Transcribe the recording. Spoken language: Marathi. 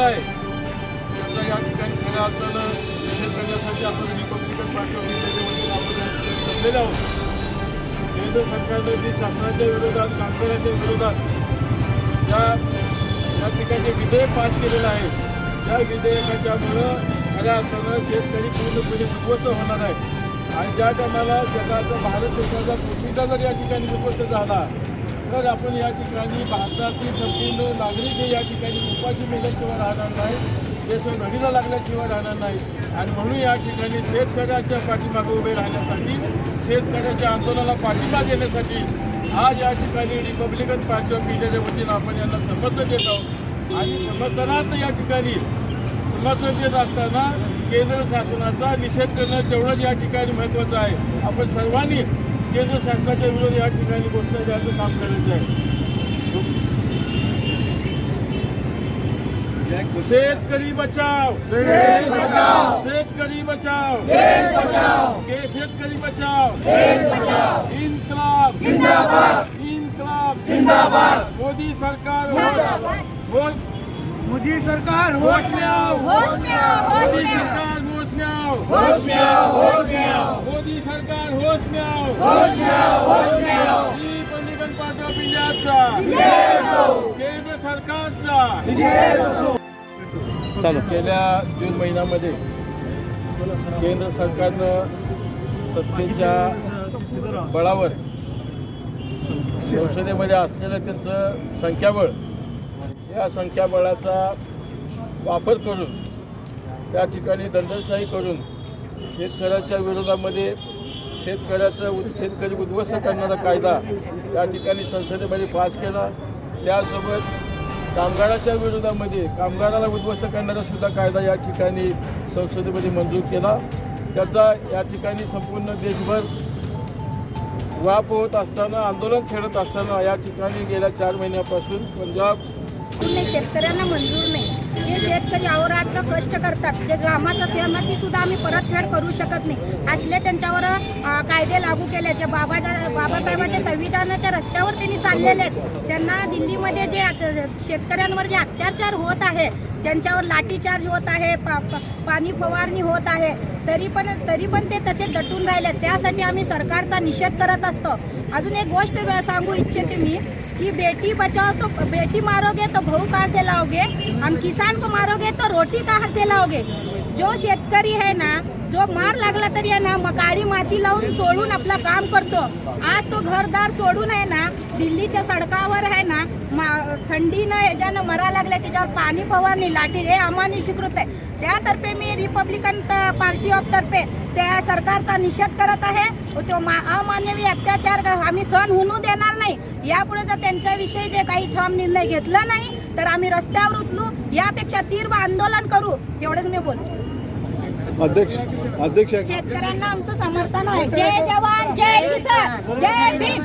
मंडळ आहे. त्याचा या ठिकाणी खऱ्या अर्थानं निषेध करण्यासाठी आपण रिपब्लिकन पार्टी ऑफ आपण आहोत. केंद्र सरकारनं जी शासनाच्या विरोधात कारखान्याच्या विरोधात ज्या या ठिकाणी विधेयक पास केलेलं आहे. त्या विधेयकाच्यामुळं खऱ्या अर्थानं शेतकरी पूर्णपणे उद्ध्वस्त होणार आहे. आणि ज्या टायमाला जगाचा भारत देशाचा कृषीचा जर या ठिकाणी उद्ध्वस्त झाला खरंच आपण या ठिकाणी भारतातील संपूर्ण नागरिक हे या ठिकाणी उपाशी मेल्याशिवाय राहणार नाही देश घडीला लागल्याशिवाय राहणार नाही आणि म्हणून या ठिकाणी शेतकऱ्याच्या पाठीमागे उभे राहण्यासाठी शेतकऱ्याच्या आंदोलनाला पाठिंबा देण्यासाठी आज या ठिकाणी रिपब्लिकन पार्टी ऑफ इंडियाच्या वतीनं आपण यांना समर्थन देत आहोत. आणि समर्थनात या ठिकाणी समर्थन देत असताना केंद्र शासनाचा निषेध करणं तेवढंच या ठिकाणी महत्त्वाचं आहे. आपण सर्वांनी केंद्र शासनाच्या विरोधात या ठिकाणी घोषणा द्यायचं काम करायचं आहे शेतकरी बचाव शेतकरी बचाव के शेतकरी बचाव इन्कलाब इन्कलाब मोदी सरकार मोदी सरकार होश में आओ। होश में आओ, मोदी सरकार होश में आओ। होश में आओ। होश में आओ मोदी सरकार होश में आओ। होश में आओ होश में आओ। रिपब्लिकन पार्टी ऑफ इंडियाचा केंद्र सरकारचा चालू। गेल्या जून महिन्यामध्ये केंद्र सरकारनं सत्तेच्या बळावर संसदेमध्ये असलेलं त्यांचं संख्याबळ या संख्याबळाचा वापर करून त्या ठिकाणी दंडशाही करून शेतकऱ्याच्या विरोधामध्ये शेतकऱ्याचं उद- शेतकरी उद्ध्वस्त करणारा कायदा या ठिकाणी संसदेमध्ये पास केला. त्यासोबत कामगाराच्या विरोधामध्ये कामगाराला उद्ध्वस्त करणारा सुद्धा कायदा या ठिकाणी संसदेमध्ये मंजूर केला. त्याचा या ठिकाणी संपूर्ण देशभर वाप होत असताना आंदोलन छेडत असताना या ठिकाणी गेल्या चार महिन्यापासून पंजाब शेतकऱ्यांना मंजूर नाही. जे शेतकरी अहोरात्र कष्ट करतात ते घामाचं थेंबाची सुद्धा आम्ही परतफेड करू शकत नाही. असले त्यांच्यावर कायदे लागू केले जे बाबाच्या बाबासाहेबांच्या संविधानाच्या रस्त्यावर त्यांनी चाललेले आहेत. त्यांना दिल्लीमध्ये जे शेतकऱ्यांवर जे अत्याचार होत आहे त्यांच्यावर लाठीचार्ज होत आहे पा, पा- पाणी फवारणी होत आहे तरी पण तरी पण ते तसे दटून राहिले त्यासाठी आम्ही सरकारचा निषेध करत असतो. अजून एक गोष्ट सांगू इच्छिते मी की बेटी बचाव तो बेटी मारोगे तो भाऊ कासे से लाओगे? हम किसान को मारोगे तो रोटी कहाँ से लाओगे? जो शेतकरी है ना जो मार लागला तरी आहे ना मग काळी माती लावून सोडून आपलं काम करतो. आज तो घरदार सोडून आहे ना दिल्लीच्या सडकावर आहे ना मा- थंडीनं ह्याच्यानं मरा लागले त्याच्यावर पाणी फवारणी लाठी हे अमान्य स्वीकृत आहे. त्यातर्फे मी रिपब्लिकन पार्टी ऑफ तर्फे त्या सरकारचा निषेध करत आहे. तो मा- अमानवी अत्याचार आम्ही सहन होऊ देणार नाही. यापुढे जर त्यांच्याविषयी जे काही ठाम निर्णय घेतला नाही तर आम्ही रस्त्यावर उचलू यापेक्षा तीव्र आंदोलन करू. एवढंच मी बोलतो. अध्यक्ष अध्यक्ष. शेतकऱ्यांना आमचं समर्थन आहे. जय जवान जय किसान जय भीम.